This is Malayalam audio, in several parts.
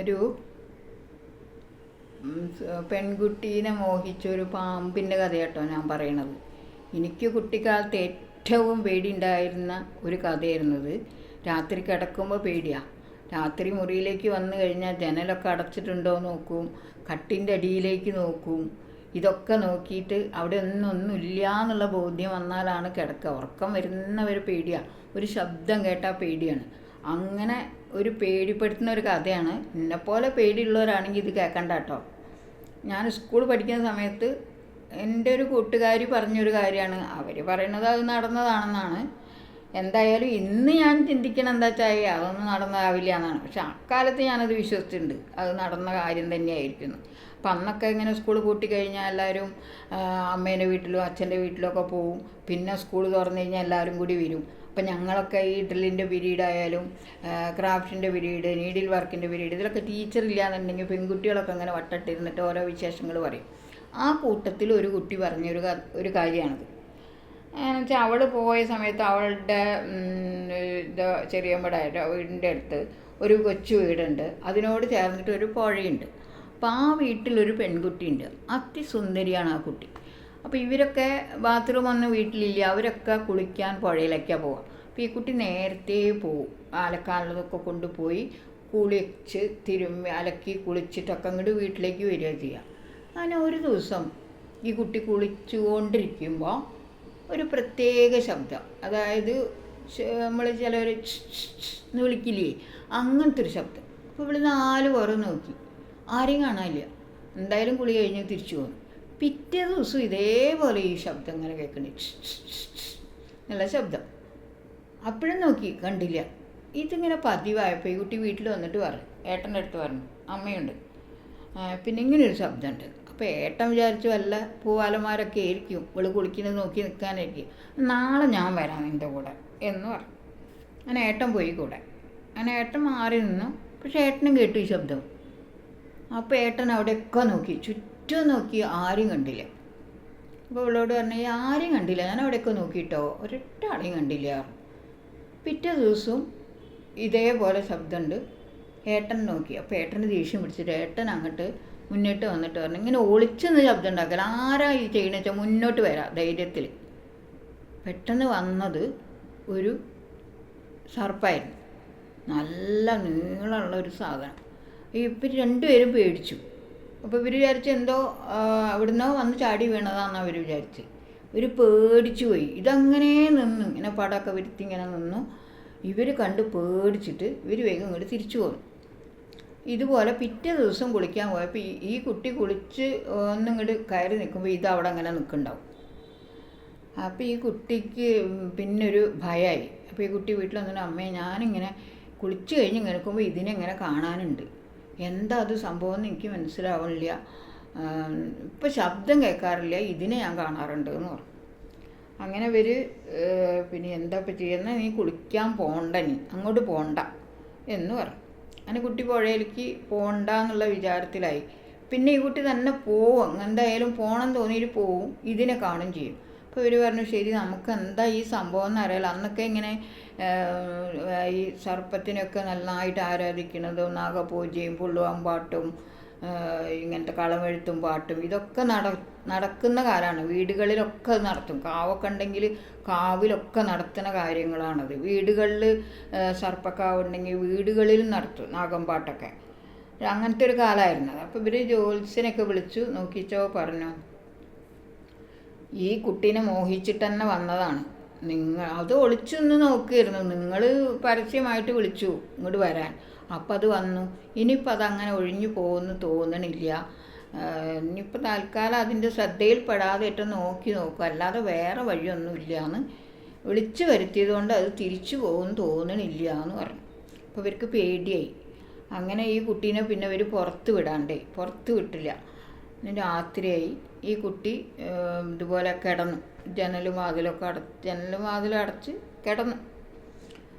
ഒരു പെൺകുട്ടീനെ മോഹിച്ച ഒരു പാമ്പിന്റെ കഥ കേട്ടോ ഞാൻ പറയണത്. എനിക്ക് കുട്ടിക്കാലത്ത് ഏറ്റവും പേടിയുണ്ടായിരുന്ന ഒരു കഥയായിരുന്നത് രാത്രി കിടക്കുമ്പോൾ പേടിയാണ് രാത്രി മുറിയിലേക്ക് വന്നു കഴിഞ്ഞാൽ ജനലൊക്കെ അടച്ചിട്ടുണ്ടോ നോക്കും കട്ടിന്റെ അടിയിലേക്ക് നോക്കും. ഇതൊക്കെ നോക്കിയിട്ട് അവിടെ ഒന്നും ഒന്നുമില്ല എന്നുള്ള ബോധ്യം വന്നാലാണ് കിടക്കുക ഉറക്കം വരുന്നവർ പേടിയാണ് ഒരു ശബ്ദം കേട്ടാൽ പേടിയാണ്. അങ്ങനെ ഒരു പേടിപ്പെടുത്തുന്ന ഒരു കഥയാണ്. എന്നെപ്പോലെ പേടിയുള്ളവരാണെങ്കിൽ ഇത് കേൾക്കണ്ട കേട്ടോ ഞാൻ സ്കൂൾ പഠിക്കുന്ന സമയത്ത് എന്റെ ഒരു കൂട്ടുകാരി പറഞ്ഞൊരു കാര്യമാണ്. അവർ പറയണത് അത് നടന്നതാണെന്നാണ്. എന്തായാലും ഇന്ന് ഞാൻ ചിന്തിക്കണം എന്താ വെച്ചാൽ അതൊന്നും നടന്നതാവില്ല എന്നാണ്. പക്ഷെ അക്കാലത്ത് ഞാനത് വിശ്വസിച്ചിട്ടുണ്ട്. അത് നടന്ന കാര്യം തന്നെയായിരിക്കുന്നു. അപ്പം അന്നൊക്കെ ഇങ്ങനെ സ്കൂൾ കൂട്ടി കഴിഞ്ഞാൽ എല്ലാവരും അമ്മേന്റെ വീട്ടിലും അച്ഛന്റെ വീട്ടിലും ഒക്കെ പോവും. പിന്നെ സ്കൂൾ തുറന്നു കഴിഞ്ഞാൽ എല്ലാവരും കൂടി വരും. അപ്പം ഞങ്ങളൊക്കെ ഈ ഡ്രില്ലിന്റെ പീരീഡ് ആയാലും ക്രാഫ്റ്റിന്റെ പീരീഡ് നീഡിൽ വർക്കിന്റെ പീരീഡ് ഇതിലൊക്കെ ടീച്ചർ ഇല്ലാന്നുണ്ടെങ്കിൽ പെൺകുട്ടികളൊക്കെ അങ്ങനെ വട്ടട്ടിരുന്നിട്ട് ഓരോ വിശേഷങ്ങൾ പറയും. ആ കൂട്ടത്തിൽ ഒരു കുട്ടി പറഞ്ഞൊരു ഒരു കാര്യമാണത്. എന്നുവെച്ചാൽ അവൾ പോയ സമയത്ത് അവളുടെ ഇത് വീടിന്റെ അടുത്ത് ഒരു കൊച്ചു വീടുണ്ട്. അതിനോട് ചേർന്നിട്ട് ഒരു പുഴയുണ്ട്. അപ്പോൾ ആ വീട്ടിലൊരു പെൺകുട്ടിയുണ്ട്. അതിസുന്ദരിയാണ് ആ കുട്ടി. അപ്പോൾ ഇവരൊക്കെ ബാത്റൂം ഒന്നും വീട്ടിലില്ല. അവരൊക്കെ കുളിക്കാൻ പുഴയിലേക്കാണ് പോവുക അപ്പോൾ ഈ കുട്ടി നേരത്തെ പോവും. അലക്കാനുള്ളതൊക്കെ കൊണ്ടുപോയി കുളിച്ച് തിരുമ്മി അലക്കി കുളിച്ചിട്ടൊക്കെ അങ്ങോട്ട് വീട്ടിലേക്ക് വരിക ചെയ്യുക അങ്ങനെ ഒരു ദിവസം ഈ കുട്ടി കുളിച്ചുകൊണ്ടിരിക്കുമ്പോൾ ഒരു പ്രത്യേക ശബ്ദം. അതായത് നമ്മൾ ചിലർ എന്ന് വിളിക്കില്ലേ? അങ്ങനത്തെ ഒരു ശബ്ദം. അപ്പോൾ ഇവിടെ നാല് പുറം നോക്കി. ആരെയും കാണാനില്ല. എന്തായാലും കുളി കഴിഞ്ഞ് തിരിച്ചു പോകുന്നു പിറ്റേ ദിവസം ഇതേപോലെ ഈ ശബ്ദം ഇങ്ങനെ കേൾക്കണേ. നല്ല ശബ്ദം. അപ്പോഴും നോക്കി കണ്ടില്ല. ഇതിങ്ങനെ പതിവായപ്പോൾ ഈ കുട്ടി വീട്ടിൽ വന്നിട്ട് പറഞ്ഞു ഏട്ടന്റെ അടുത്ത് പറഞ്ഞു അമ്മയുണ്ട്. പിന്നെ ഇങ്ങനൊരു ശബ്ദമുണ്ട്. അപ്പോൾ ഏട്ടൻ വിചാരിച്ചു വല്ല പൂവാലന്മാരൊക്കെ ആയിരിക്കും ഇവൾ കുളിക്കുന്നത് നോക്കി നിൽക്കാനായിരിക്കും. നാളെ ഞാൻ വരാം നിന്റെ കൂടെ എന്ന് പറഞ്ഞു. അങ്ങനെ ഏട്ടൻ പോയി കൂടെ. അങ്ങനെ ഏട്ടൻ മാറി നിന്നു. പക്ഷേ ഏട്ടനും കേട്ടു ഈ ശബ്ദം. അപ്പോൾ ഏട്ടൻ അവിടെയൊക്കെ നോക്കി ചുറ്റും നോക്കി ആരും കണ്ടില്ല. അപ്പോൾ അവളോട് പറഞ്ഞു "ഈ ആരും കണ്ടില്ല. ഞാൻ അവിടെയൊക്കെ നോക്കിയിട്ടോ? ഒരൊറ്റ ആളെയും കണ്ടില്ല. പിറ്റേ ദിവസവും ഇതേപോലെ ശബ്ദമുണ്ട്. ഏട്ടൻ നോക്കി. അപ്പോൾ ഏട്ടന് ദേഷ്യം പിടിച്ചിട്ട് ഏട്ടൻ അങ്ങോട്ട് മുന്നോട്ട് വന്നിട്ട് പറഞ്ഞു ഇങ്ങനെ ഒളിച്ചെന്ന് ശബ്ദം ഉണ്ടാക്കല. ആരാ ഈ ചെയ്യണമെന്ന് വെച്ചാൽ മുന്നോട്ട് വരാം ധൈര്യത്തിൽ പെട്ടെന്ന് വന്നത് ഒരു സർപ്പായിരുന്നു. നല്ല നീളമുള്ള ഒരു സാധനം. ഇപ്പം രണ്ടുപേരും പേടിച്ചു. അപ്പോൾ ഇവർ വിചാരിച്ച് എന്തോ അവിടുന്ന് വന്ന് ചാടി വീണതാണെന്ന് അവർ വിചാരിച്ച്. ഇവർ പേടിച്ചു പോയി. ഇതങ്ങനെ നിന്നു ഇങ്ങനെ പടമൊക്കെ വരുത്തി ഇങ്ങനെ നിന്നു ഇവർ കണ്ട് പേടിച്ചിട്ട് ഇവർ വേഗം ഇങ്ങോട്ട് തിരിച്ചു പോന്നു. ഇതുപോലെ പിറ്റേ ദിവസം കുളിക്കാൻ പോയപ്പോൾ ഈ കുട്ടി കുളിച്ച് ഒന്നിങ്ങോട്ട് കയറി നിൽക്കുമ്പോൾ ഇത് അവിടെ അങ്ങനെ നിൽക്കുന്നുണ്ടാവും അപ്പോൾ ഈ കുട്ടിക്ക് പിന്നൊരു ഭയമായി അപ്പോൾ ഈ കുട്ടി വീട്ടിൽ വന്നിട്ട് അമ്മേ ഞാനിങ്ങനെ കുളിച്ച് കഴിഞ്ഞ് നിൽക്കുമ്പോൾ ഇതിനെ ഇങ്ങനെ കാണാനുണ്ട്. എന്താ അത് സംഭവം എന്ന് എനിക്ക് മനസ്സിലാവണില്ല ഇപ്പം ശബ്ദം കേൾക്കാറില്ല. ഇതിനെ ഞാൻ കാണാറുണ്ട് എന്ന് പറഞ്ഞു. അങ്ങനെ ഇവർ പിന്നെ എന്താ ഇപ്പം ചെയ്യുന്നത് നീ കുളിക്കാൻ പോണ്ട നീ അങ്ങോട്ട് പോണ്ട എന്ന് പറഞ്ഞു. അങ്ങനെ കുട്ടി പുഴയിലേക്ക് പോണ്ട എന്നുള്ള വിചാരത്തിലായി. പിന്നെ ഈ കുട്ടി തന്നെ പോവും. എന്തായാലും പോകണം തോന്നിയിട്ട് പോവും. ഇതിനെ കാണും ചെയ്യും. അപ്പോൾ ഇവർ പറഞ്ഞു ശരി നമുക്ക് എന്താ ഈ സംഭവം എന്ന് അന്നൊക്കെ ഇങ്ങനെ ഈ സർപ്പത്തിനൊക്കെ നന്നായിട്ട് ആരാധിക്കുന്നതും നാഗപൂജയും പുള്ളുവാമ്പാട്ടും പാട്ടും ഇങ്ങനത്തെ കളമെഴുത്തും പാട്ടും ഇതൊക്കെ നട നടക്കുന്ന കാലമാണ് വീടുകളിലൊക്കെ നടത്തും. കാവൊക്കെ ഉണ്ടെങ്കിൽ കാവിലൊക്കെ നടത്തുന്ന കാര്യങ്ങളാണത്. വീടുകളിൽ സർപ്പക്കാവ് ഉണ്ടെങ്കിൽ വീടുകളിൽ നടത്തും നാഗമ്പാട്ടൊക്കെ അങ്ങനത്തെ ഒരു കാലമായിരുന്നു. അപ്പോൾ ഇവർ ജ്യോത്സ്യനൊക്കെ വിളിച്ചു നോക്കിച്ചോ പറഞ്ഞു. ഈ കുട്ടീനെ മോഹിച്ചിട്ട് തന്നെ വന്നതാണ്. നിങ്ങൾ അത് ഒളിച്ചു നിന്ന് നോക്കിയിരുന്നു. നിങ്ങൾ പരസ്യമായിട്ട് വിളിച്ചു ഇങ്ങോട്ട് വരാൻ. അപ്പം അത് വന്നു. ഇനിയിപ്പോൾ അതങ്ങനെ ഒഴിഞ്ഞു പോകുമെന്ന് തോന്നണില്ല. ഇനിയിപ്പോൾ തൽക്കാലം അതിന്റെ ശ്രദ്ധയിൽപ്പെടാതെ ഏറ്റവും നോക്കി നോക്കും. അല്ലാതെ വേറെ വഴിയൊന്നുമില്ല എന്ന് വിളിച്ചു വരുത്തിയത് കൊണ്ട് അത് തിരിച്ചു പോകുമെന്ന് തോന്നണില്ല എന്ന് പറഞ്ഞു. അപ്പോൾ ഇവർക്ക് പേടിയായി. അങ്ങനെ ഈ കുട്ടീനെ പിന്നെ ഇവർ പുറത്ത് വിടാണ്ടേ. പുറത്ത് വിട്ടില്ല. രാത്രിയായി. ഈ കുട്ടി ഇതുപോലെ കിടന്നു. ജനലും വാതിലൊക്കെ അട ജനലും വാതിലും അടച്ച് കിടന്നു.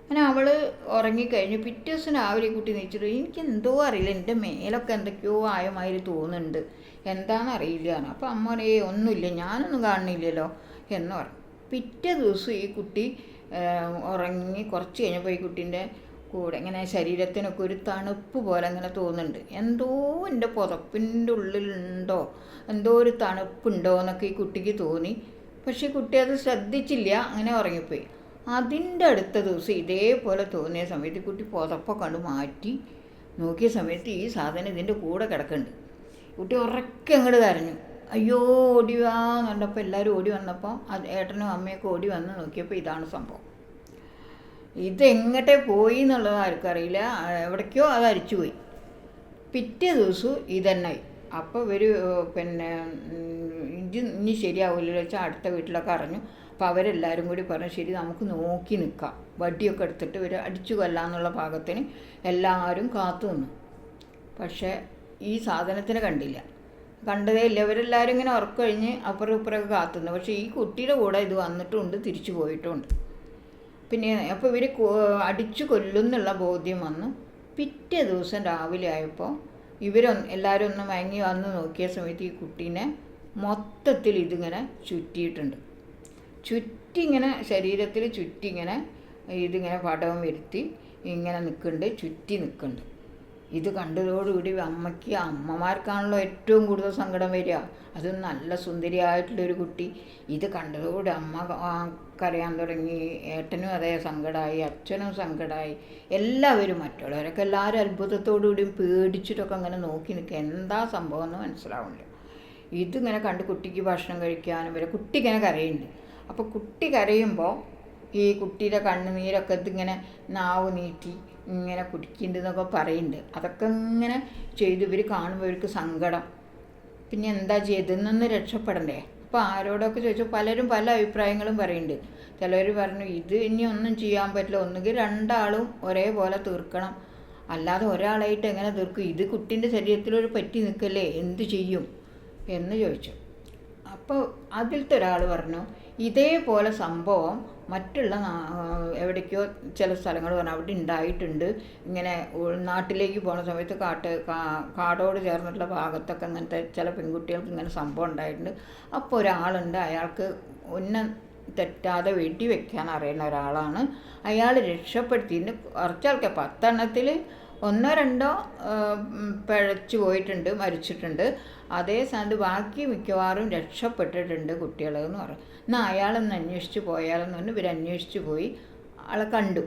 അങ്ങനെ അവൾ ഉറങ്ങിക്കഴിഞ്ഞു. പിറ്റേ ദിവസം രാവിലെ കുട്ടി നീച്ചിട്ട് എനിക്ക് എന്തോ അറിയില്ല. എന്റെ മേലൊക്കെ എന്തൊക്കെയോ ആയമാതിരി തോന്നുന്നുണ്ട്. എന്താണെന്നറിയില്ല. അപ്പോൾ അമ്മ പറയേ ഒന്നുമില്ല. ഞാനൊന്നും കാണുന്നില്ലല്ലോ. എന്ന് പറഞ്ഞു. പിറ്റേ ദിവസം ഈ കുട്ടി ഉറങ്ങി കുറച്ച് കഴിഞ്ഞപ്പോൾ ഈ കുട്ടീന്റെ കൂടെ ഇങ്ങനെ ശരീരത്തിനൊക്കെ ഒരു തണുപ്പ് പോലെ ഇങ്ങനെ തോന്നുന്നുണ്ട്. എന്തോ എന്റെ പുതപ്പിന്റെ ഉള്ളിലുണ്ടോ എന്തോ ഒരു തണുപ്പുണ്ടോ എന്നൊക്കെ ഈ കുട്ടിക്ക് തോന്നി. പക്ഷേ കുട്ടി അത് ശ്രദ്ധിച്ചില്ല അങ്ങനെ ഉറങ്ങിപ്പോയി. അതിന്റെ അടുത്ത ദിവസം ഇതേപോലെ തോന്നിയ സമയത്ത് കുട്ടി പുതപ്പൊക്കെ കണ്ട് മാറ്റി നോക്കിയ സമയത്ത് ഈ സാധനം ഇതിന്റെ കൂടെ കിടക്കുന്നുണ്ട്. കുട്ടി ഉറക്കെ അങ്ങോട്ട് കരഞ്ഞു. അയ്യോ ഓടി വാ എന്ന് കണ്ടപ്പോൾ എല്ലാവരും ഓടി വന്നപ്പോൾ അത് ഏട്ടനും അമ്മയൊക്കെ ഓടി വന്ന് നോക്കിയപ്പോൾ ഇതാണ് സംഭവം. ഇതെങ്ങോട്ടേ പോയി എന്നുള്ളത് ആർക്കറിയില്ല എവിടേക്കോ അത് അരിച്ചുപോയി. പിറ്റേ ദിവസവും ഇതന്നായി അപ്പോൾ ഇവർ പിന്നെ ഇത് ഇനി ശരിയാവില്ലല്ലോ വെച്ചാൽ അടുത്ത വീട്ടിലൊക്കെ അറിഞ്ഞു. അപ്പോൾ അവരെല്ലാവരും കൂടി പറഞ്ഞു ശരി നമുക്ക് നോക്കി നിൽക്കാം വടിയൊക്കെ എടുത്തിട്ട് ഇവർ അടിച്ചു കൊല്ലാന്നുള്ള പാകത്തിന് എല്ലാവരും കാത്തു നിന്നു. പക്ഷേ ഈ സാധനത്തിനെ കണ്ടില്ല. കണ്ടതേ ഇല്ല. ഇവരെല്ലാവരും ഇങ്ങനെ ഉറക്കം കഴിഞ്ഞ് അപ്പുറം ഇപ്പുറമൊക്കെ കാത്തുനിന്നു പക്ഷേ ഈ കുട്ടിയുടെ കൂടെ ഇത് വന്നിട്ടുമുണ്ട് തിരിച്ചു പോയിട്ടുമുണ്ട് പിന്നെ അപ്പോൾ ഇവർ അടിച്ചു കൊല്ലുന്നുള്ള ബോധ്യം വന്നു. പിറ്റേ ദിവസം രാവിലെ ആയപ്പോൾ ഇവരൊന്ന് എല്ലാവരും ഒന്ന് മയങ്ങി വന്ന് നോക്കിയ സമയത്ത് ഈ കുട്ടീനെ മൊത്തത്തിൽ ഇതിങ്ങനെ ചുറ്റിയിട്ടുണ്ട്. ചുറ്റി ഇങ്ങനെ ശരീരത്തിൽ ചുറ്റി ഇങ്ങനെ ഇതിങ്ങനെ പടവും വരുത്തി ഇങ്ങനെ നിൽക്കുന്നുണ്ട് ചുറ്റി നിൽക്കുന്നുണ്ട് ഇത് കണ്ടതോടുകൂടി അമ്മയ്ക്ക് അമ്മമാർക്കാണല്ലോ ഏറ്റവും കൂടുതൽ സങ്കടം വരിക. അതും നല്ല സുന്ദരിയായിട്ടുള്ളൊരു കുട്ടി. ഇത് കണ്ടതോടെ അമ്മ കരയാൻ തുടങ്ങി. ഏട്ടനും അതേ സങ്കടമായി അച്ഛനും സങ്കടമായി എല്ലാവരും മറ്റുള്ളവരൊക്കെ എല്ലാവരും അത്ഭുതത്തോടുകൂടിയും പേടിച്ചിട്ടൊക്കെ അങ്ങനെ നോക്കി നിൽക്കുക. എന്താ സംഭവം എന്ന് മനസ്സിലാവുന്നില്ല. ഇതിങ്ങനെ കണ്ട് കുട്ടിക്ക് ഭക്ഷണം കഴിക്കാനും വരെ കുട്ടി ഇങ്ങനെ കരയുന്നുണ്ട്. അപ്പോൾ കുട്ടി കരയുമ്പോൾ ഈ കുട്ടിയുടെ കണ്ണുനീരൊക്കെ ഇതിങ്ങനെ നാവ് നീട്ടി ഇങ്ങനെ കുടിക്കുന്നുണ്ട് എന്നൊക്കെ പറയുന്നുണ്ട് അതൊക്കെ ഇങ്ങനെ ചെയ്ത്. ഇവർ കാണുമ്പോൾ ഇവർക്ക് സങ്കടം. പിന്നെ എന്താ ചെയ്തെന്നൊന്ന് രക്ഷപ്പെടണ്ടേ? അപ്പോൾ ആരോടൊക്കെ ചോദിച്ചു. പലരും പല അഭിപ്രായങ്ങളും പറയുന്നുണ്ട് ചിലർ പറഞ്ഞു ഇത് ഇനി ഒന്നും ചെയ്യാൻ പറ്റില്ല. ഒന്നുകിൽ രണ്ടാളും ഒരേപോലെ തീർക്കണം. അല്ലാതെ ഒരാളായിട്ട് എങ്ങനെ തീർക്കും? ഇത് കുട്ടീന്റെ ശരീരത്തിലൊരു പറ്റി നിൽക്കല്ലേ? എന്ത് ചെയ്യും? എന്ന് ചോദിച്ചു. അപ്പോൾ അതിലത്തെ ഒരാൾ പറഞ്ഞു ഇതേപോലെ സംഭവം മറ്റുള്ള എവിടേക്കോ ചില സ്ഥലങ്ങൾ പറഞ്ഞാൽ അവിടെ ഉണ്ടായിട്ടുണ്ട് ഇങ്ങനെ നാട്ടിലേക്ക് പോണ സമയത്ത് കാട്ട് കാടോട് ചേർന്നിട്ടുള്ള ഭാഗത്തൊക്കെ അങ്ങനത്തെ ചില പെൺകുട്ടികൾക്ക് ഇങ്ങനെ സംഭവം ഉണ്ടായിട്ടുണ്ട്. അപ്പോൾ ഒരാളുണ്ട് അയാൾക്ക് ഒന്നും തെറ്റാതെ വെടി വെക്കാൻ അറിയുന്ന ഒരാളാണ്. അയാൾ രക്ഷപ്പെടുത്തിയിട്ട് കുറച്ചാൾക്ക് പത്തെണ്ണത്തിൽ ഒന്നോ രണ്ടോ പിഴച്ചു പോയിട്ടുണ്ട് മരിച്ചിട്ടുണ്ട്. അതേ സ്ഥാനത്ത് ബാക്കി മിക്കവാറും രക്ഷപ്പെട്ടിട്ടുണ്ട് കുട്ടികളെന്ന് പറഞ്ഞു എന്നാൽ അയാളൊന്ന് അന്വേഷിച്ച് പോയാലെന്ന് പറഞ്ഞു ഇവർ അന്വേഷിച്ച് പോയി ആളെ കണ്ടു.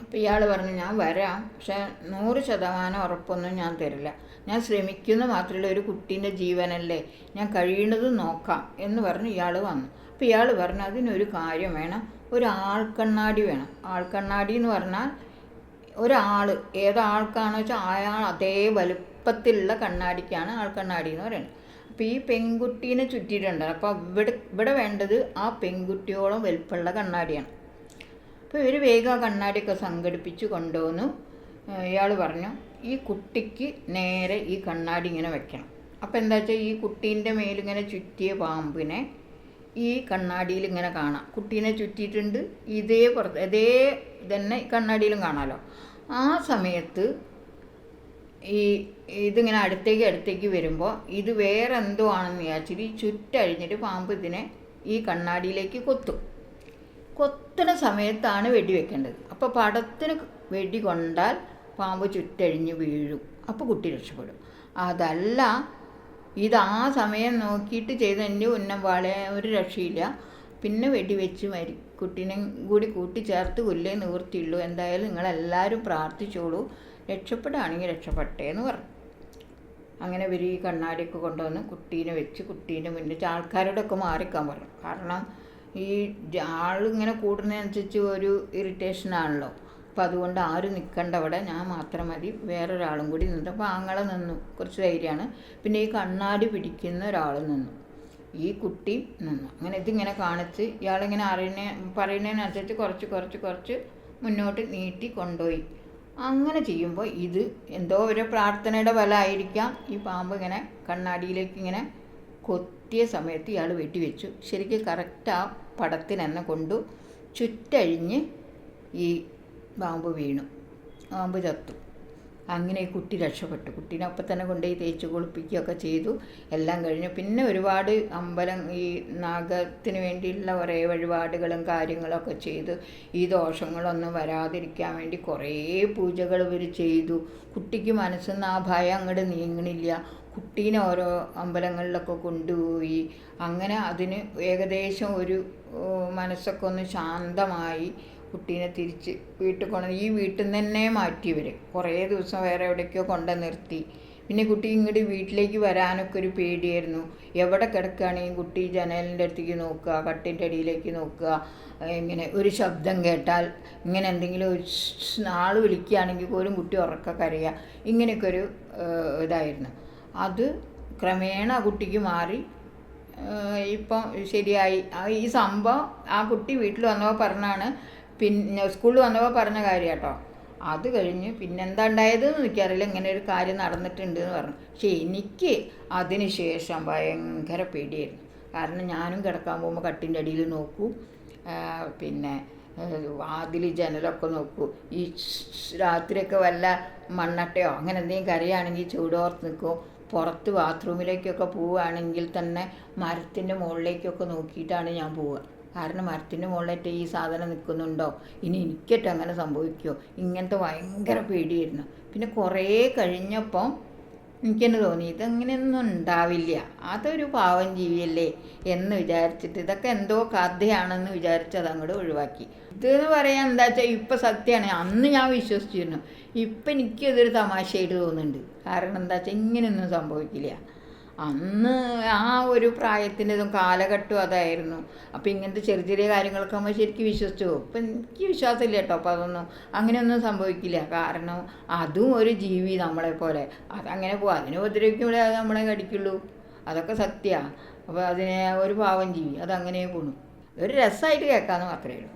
അപ്പോൾ ഇയാൾ പറഞ്ഞു ഞാൻ വരാം. പക്ഷേ നൂറ് ശതമാനം ഉറപ്പൊന്നും ഞാൻ തരില്ല. ഞാൻ ശ്രമിക്കുന്ന മാത്രമല്ല ഒരു കുട്ടീന്റെ ജീവനല്ലേ. ഞാൻ കഴിയുന്നത് നോക്കാം. എന്ന് പറഞ്ഞ് ഇയാൾ വന്നു. അപ്പോൾ ഇയാൾ പറഞ്ഞു അതിനൊരു കാര്യം വേണം. ഒരു ആൾക്കണ്ണാടി വേണം. ആൾക്കണ്ണാടി എന്ന് പറഞ്ഞാൽ ഒരാൾ ഏതാൾക്കാണെന്ന് വെച്ചാൽ അയാൾ അതേ വലുപ്പത്തിലുള്ള കണ്ണാടിക്കാണ് ആൾക്കണ്ണാടി എന്ന് പറയുന്നത്. അപ്പോൾ ഈ പെൺകുട്ടീനെ ചുറ്റിയിട്ടുണ്ട്. അപ്പോൾ ഇവിടെ ഇവിടെ വേണ്ടത് ആ പെൺകുട്ടിയോളം വലുപ്പമുള്ള കണ്ണാടിയാണ്. അപ്പോൾ ഇവർ വേഗം ആ കണ്ണാടിയൊക്കെ സംഘടിപ്പിച്ച് കൊണ്ടുവന്നു. ഇയാൾ പറഞ്ഞു ഈ കുട്ടിക്ക് നേരെ ഈ കണ്ണാടി ഇങ്ങനെ വെക്കണം. അപ്പോൾ എന്താ വെച്ചാൽ ഈ കുട്ടീന്റെ മേലിങ്ങനെ ചുറ്റിയ പാമ്പിനെ ഈ കണ്ണാടിയിൽ ഇങ്ങനെ കാണാം. കുട്ടീനെ ചുറ്റിയിട്ടുണ്ട് ഇതേ പുറത്ത് ഇതേ തന്നെ കണ്ണാടിയിലും കാണാമല്ലോ ആ സമയത്ത് ഈ ഇതിങ്ങനെ അടുത്തേക്ക് അടുത്തേക്ക് വരുമ്പോൾ ഇത് വേറെ എന്തോ ആണെന്ന് വിചാരിച്ചിട്ട് ഈ ചുറ്റഴിഞ്ഞിട്ട് പാമ്പ് ഇതിനെ ഈ കണ്ണാടിയിലേക്ക് കൊത്തും. കൊത്തുന്ന സമയത്താണ് വെടി വെക്കേണ്ടത്. അപ്പോൾ പടത്തിന് വെടി കൊണ്ടാൽ പാമ്പ് ചുറ്റഴിഞ്ഞ് വീഴും. അപ്പോൾ കുട്ടി രക്ഷപ്പെടും. അതല്ല ഇത് ആ സമയം നോക്കിയിട്ട് ചെയ്തതിന്റെ ഉന്നം വാളെ ഒരു രക്ഷയില്ല. പിന്നെ വെടിവെച്ച് മരി കുട്ടീനെ കൂടി കൂട്ടിച്ചേർത്ത് കൊല്ലേ നിവൃത്തിയുള്ളൂ. എന്തായാലും നിങ്ങളെല്ലാവരും പ്രാർത്ഥിച്ചോളൂ. രക്ഷപ്പെടുകയാണെങ്കിൽ രക്ഷപ്പെട്ടേ എന്ന് പറഞ്ഞു. അങ്ങനെ ഇവർ ഈ കണ്ണാടിയൊക്കെ കൊണ്ടുവന്ന് കുട്ടീനെ വെച്ച് കുട്ടീന്റെ മുന്നിൽ ആൾക്കാരോടൊക്കെ മാറിക്കാൻ പറഞ്ഞു. കാരണം ഈ ആളിങ്ങനെ കൂടുന്നതനുസരിച്ച് ഒരു ഇറിറ്റേഷനാണല്ലോ അപ്പം അതുകൊണ്ട് ആരും നിൽക്കണ്ട അവിടെ. ഞാൻ മാത്രം മതി. വേറൊരാളും കൂടി നിന്നു. അപ്പോൾ ആങ്ങളെ നിന്നു. കുറച്ച് ധൈര്യമാണ്. പിന്നെ ഈ കണ്ണാടി പിടിക്കുന്ന ഒരാൾ നിന്നു. ഈ കുട്ടി നിന്നു. അങ്ങനെ ഇതിങ്ങനെ കാണിച്ച് ഇയാളിങ്ങനെ അറിയുന്ന പറയുന്നതിനനുസരിച്ച് കുറച്ച് കുറച്ച് കുറച്ച് മുന്നോട്ട് നീട്ടി കൊണ്ടുപോയി. അങ്ങനെ ചെയ്യുമ്പോൾ ഇത് എന്തോ ഒരു പ്രാർത്ഥനയുടെ ഫലമായിരിക്കാം. ഈ പാമ്പ് ഇങ്ങനെ കണ്ണാടിയിലേക്ക് ഇങ്ങനെ കൊത്തിയ സമയത്ത് ഇയാൾ വെട്ടിവെച്ചു ശരിക്കും കറക്റ്റ് ആ പടത്തിനെന്നെ കൊണ്ടു ചുറ്റഴിഞ്ഞ് ഈ പാമ്പ് വീണു. പാമ്പ് ചത്തു. അങ്ങനെ കുട്ടി രക്ഷപ്പെട്ടു. കുട്ടീനെ അപ്പം തന്നെ കൊണ്ടുപോയി തേച്ച് കുളിപ്പിക്കുകയൊക്കെ ചെയ്തു. എല്ലാം കഴിഞ്ഞു. പിന്നെ ഒരുപാട് അമ്പലം ഈ നാഗത്തിന് വേണ്ടിയുള്ള കുറേ വഴിപാടുകളും കാര്യങ്ങളൊക്കെ ചെയ്ത്. ഈ ദോഷങ്ങളൊന്നും വരാതിരിക്കാൻ വേണ്ടി കുറേ പൂജകൾ ഇവർ ചെയ്തു. കുട്ടിക്ക് മനസ്സിൽ നിന്ന് ആ ഭയം അങ്ങോട്ട് നീങ്ങണില്ല. കുട്ടീനെ ഓരോ അമ്പലങ്ങളിലൊക്കെ കൊണ്ടുപോയി. അങ്ങനെ അതിന് ഏകദേശം ഒരു മനസ്സൊക്കെ ഒന്ന് ശാന്തമായി. കുട്ടീനെ തിരിച്ച് വീട്ടിൽ കൊണ്ട് ഈ വീട്ടിൽ നിന്ന് തന്നെ മാറ്റി ഇവർ കുറേ ദിവസം വേറെ എവിടേക്കോ കൊണ്ട് നിർത്തി. പിന്നെ കുട്ടി ഇങ്ങോട്ട് വീട്ടിലേക്ക് വരാനൊക്കെ ഒരു പേടിയായിരുന്നു. എവിടെ കിടക്കുകയാണെങ്കിൽ കുട്ടി ജനലിന്റെ അടുത്തേക്ക് നോക്കുക കട്ടിന്റെ അടിയിലേക്ക് നോക്കുക ഇങ്ങനെ ഒരു ശബ്ദം കേട്ടാൽ ഇങ്ങനെ എന്തെങ്കിലും ഒരു ആൾ വിളിക്കുകയാണെങ്കിൽ പോലും കുട്ടി ഉറക്ക കരയുക. ഇങ്ങനെയൊക്കെ ഒരു ഇതായിരുന്നു. അത് ക്രമേണ കുട്ടിക്ക് മാറി. ഇപ്പം ശരിയായി. ഈ സംഭവം ആ കുട്ടി വീട്ടിൽ വന്നപ്പോൾ പറഞ്ഞാണ് പിന്നെ സ്കൂളിൽ വന്നപ്പോൾ പറഞ്ഞ കാര്യം കേട്ടോ. അത് കഴിഞ്ഞ് പിന്നെന്താ ഉണ്ടായതെന്ന് എനിക്കറിയില്ല. ഇങ്ങനെ ഒരു കാര്യം നടന്നിട്ടുണ്ട് എന്ന് പറഞ്ഞു. പക്ഷേ എനിക്ക് അതിന് ശേഷം ഭയങ്കര പേടിയായിരുന്നു. കാരണം ഞാനും കിടക്കാൻ പോകുമ്പോൾ കട്ടിന്റെ അടിയിൽ നോക്കൂ. പിന്നെ വാതിൽ ജനലൊക്കെ നോക്കൂ. ഈ രാത്രിയൊക്കെ വല്ല മണ്ണട്ടയോ അങ്ങനെ എന്തെങ്കിലും കറിയാണെങ്കിൽ ചൂടോർത്ത് നിൽക്കും. പുറത്ത് ബാത്റൂമിലേക്കൊക്കെ പോവുകയാണെങ്കിൽ തന്നെ മരത്തിന്റെ മുകളിലേക്കൊക്കെ നോക്കിയിട്ടാണ് ഞാൻ പോവുക. കാരണം മരത്തിന്റെ മുകളിലേറ്റ് ഈ സാധനം നിൽക്കുന്നുണ്ടോ? ഇനി എനിക്കിട്ട് അങ്ങനെ സംഭവിക്കുമോ ഇങ്ങനത്തെ ഭയങ്കര പേടിയായിരുന്നു. പിന്നെ കുറേ കഴിഞ്ഞപ്പം എനിക്കെന്നെ തോന്നി ഇതങ്ങനെയൊന്നും ഉണ്ടാവില്ല. അതൊരു പാവം ജീവിയല്ലേ? എന്ന് വിചാരിച്ചിട്ട് ഇതൊക്കെ എന്തോ കഥയാണെന്ന് വിചാരിച്ച് അത് അങ്ങോട്ട് ഒഴിവാക്കി. ഇതെന്ന് പറയാൻ എന്താ വെച്ചാൽ ഇപ്പം സത്യമാണ് അന്ന് ഞാൻ വിശ്വസിച്ചിരുന്നു. ഇപ്പം എനിക്കിതൊരു തമാശയായിട്ട് തോന്നുന്നുണ്ട്. കാരണം എന്താ വെച്ചാൽ ഇങ്ങനെയൊന്നും സംഭവിക്കില്ല. അന്ന് ആ ഒരു പ്രായത്തിന്റെതും കാലഘട്ടവും അതായിരുന്നു. അപ്പം ഇങ്ങനത്തെ ചെറിയ ചെറിയ കാര്യങ്ങളൊക്കെ നമ്മൾ ശരിക്കും വിശ്വസിച്ചു ഇപ്പം എനിക്ക് വിശ്വാസമില്ല കേട്ടോ. അപ്പം അതൊന്നും അങ്ങനെയൊന്നും സംഭവിക്കില്ല. കാരണം അതും ഒരു ജീവി നമ്മളെ പോലെ. അതങ്ങനെ പോകും അതിനെ ഉപദ്രവിക്കുമ്പോഴേ അത് നമ്മളെ കടിക്കുള്ളൂ. അതൊക്കെ സത്യമാണ് അപ്പോൾ അതിനെ ഒരു പാവം ജീവി. അതങ്ങനെ പോണു. ഒരു രസമായിട്ട് കേൾക്കാമെന്ന് മാത്രമേ ഉള്ളൂ.